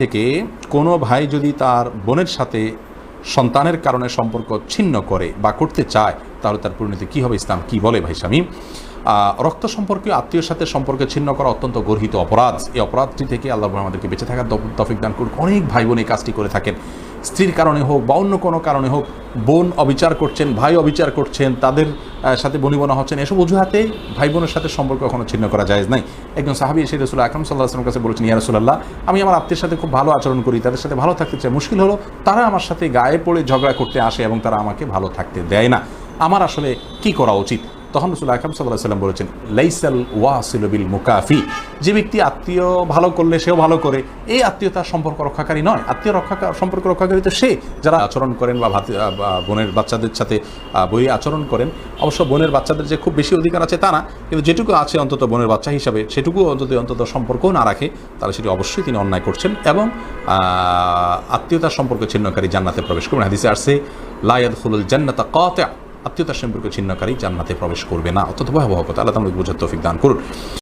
থেকে কোনো ভাই যদি তার বোনের সাথে সন্তানের কারণে সম্পর্ক ছিন্ন করে বা করতে চায়, তাহলে তার পরিণতি কী হবে ইসলাম? কি বলে ভাই স্বামী? রক্ত সম্পর্কীয় আত্মীয়র সাথে সম্পর্কে ছিন্ন করা অত্যন্ত গর্হিত অপরাধ। এই অপরাধটি থেকে আল্লাহ আমাদেরকে বেঁচে থাকার তফিক দান করুক। অনেক ভাই বোন এই কাজটি করে থাকেন। স্ত্রীর কারণে হোক বা অন্য কোনো কারণে হোক, বোন অবিচার করছেন, ভাই অবিচার করছেন, তাদের সাথে বনিবনা হচ্ছেন, এসব অজুহাতে ভাই বোনের সাথে সম্পর্ক কখনো ছিন্ন করা যায় নাই। একজন সাহাবি এসে রসুল আকরম সাল্লাহ আসলামের কাছে বলেছেন, ইয়া রসুল্লাহ আমি আমার আত্মীয়ের সাথে খুব ভালো আচরণ করি, তাদের সাথে ভালো থাকতে চাই। মুশকিল হলো তারা আমার সাথে গায়ে পড়ে ঝগড়া করতে আসে এবং তারা আমাকে ভালো থাকতে দেয় না। আমার আসলে কি করা উচিত? তখন রসুল আকরম সাল্লাহ সাল্লাম বলেছেন, লাইসাল ওয়াসিল বিল মুকাফি। যে ব্যক্তি আত্মীয় ভালো করলে সেও ভালো করে। এই আত্মীয়তার সম্পর্ক রক্ষাকারী নয়। আত্মীয় রক্ষা সম্পর্ক রক্ষাকারী তো সে যারা আচরণ করেন বা বোনের বাচ্চাদের সাথে বই আচরণ করেন। অবশ্য বোনের বাচ্চাদের যে খুব বেশি অধিকার আছে তা না, কিন্তু যেটুকু আছে অন্তত বোনের বাচ্চা হিসাবে সেটুকু অন্তত অন্তত সম্পর্কও না রাখে, তাহলে সেটি অবশ্যই তিনি অন্যায় করছেন এবং আত্মীয়তার সম্পর্ক ছিন্নকারী জান্নাতে প্রবেশ করবেন। হাদিসে আসছে লায়াদ হুলুল জান্নাতা কাতে। আত্মীয়তার সম্পর্ক ছিন্নকারী জান্নাতে প্রবেশ করবে না। অত্যন্ত ভয়াবহ কথা আল্লাহ তামলিক বোঝার তৌফিক দান করুন।